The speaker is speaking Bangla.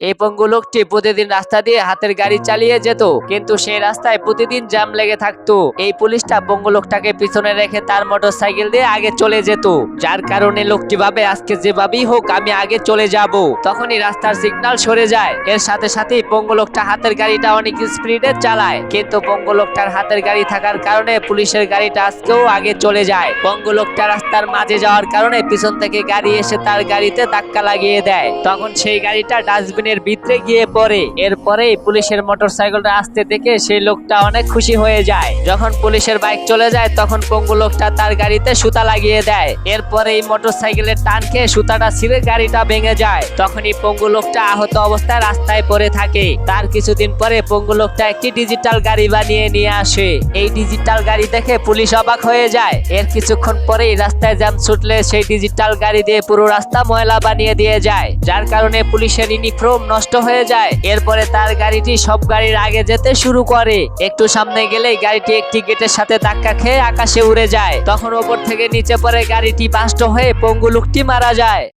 এই পঙ্গু লোকটি প্রতিদিন রাস্তা দিয়ে হাতের গাড়ি চালিয়ে যেত, কিন্তু সেই রাস্তায় প্রতিদিন জ্যাম লেগে থাকতো। এই পুলিশটা পঙ্গু লোকটাকে পিছনে রেখে তার মোটর সাইকেল দিয়ে আগে চলে যেত। যার কারণে লোকটি ভাবে, আজকে যেভাবেই হোক, আমি আগে চলে যাব। তখনই রাস্তার সিগন্যাল সরে যায়। এর সাথে সাথেই পঙ্গু লোকটা হাতের গাড়িটা অনেক স্পিডে চালায়। কিন্তু পঙ্গু লোকটার হাতের গাড়ি থাকার কারণে পুলিশের গাড়িটা আজকেও আগে চলে যায়। পঙ্গু লোকটা রাস্তার মাঝে যাওয়ার কারণে পিছন থেকে গাড়ি এসে তার গাড়িতে ধাক্কা লাগিয়ে দেয়। তখন সেই গাড়িটা ডাস্টবিনের ভিতরে গিয়ে পড়ে। এরপরেই পুলিশের মোটর সাইকেলটা আসতে দেখে সেই লোকটা অনেক খুশি হয়ে যায়। যখন পুলিশের বাইক চলে যায়, তখন পঙ্গু লোকটা তার গাড়িতে সুতা লাগিয়ে দেয়। এরপরে এই মোটর সাইকেলের টান খেয়ে সুতাটা ছিঁড়ে গাড়িটা ভেঙে যায়। তখনই পঙ্গু লোকটা আহত অবস্থায় রাস্তায় পড়ে থাকে। তার কিছুদিন পরে পঙ্গু লোকটা একটি ডিজিটাল গাড়ি বানিয়ে নিয়ে আসে। এই ডিজিটাল গাড়ি দেখে পুলিশ অবাক হয়ে যায়। এর কিছুক্ষণ পরেই রাস্তায় জ্যাম ছুটলে সেই ডিজিটাল গাড়ি দিয়ে পুরো রাস্তা ময়লা বানিয়ে দিয়ে যায়। যার কারণে পুলিশের ইউনিফর্ম নষ্ট হয়ে যায়। এরপরে তার গাড়িটি সব গাড়ির আগে যেতে শুরু করে। একটু সামনে গেলেই গাড়িটি একটি গেটের সাথে ধাক্কা খেয়ে আকাশে উড়ে যায়। তখন ওপর থেকে নিচে পড়ে গাড়িটি বাস্ট হয়ে পঙ্গু লোকটি মারা যায়।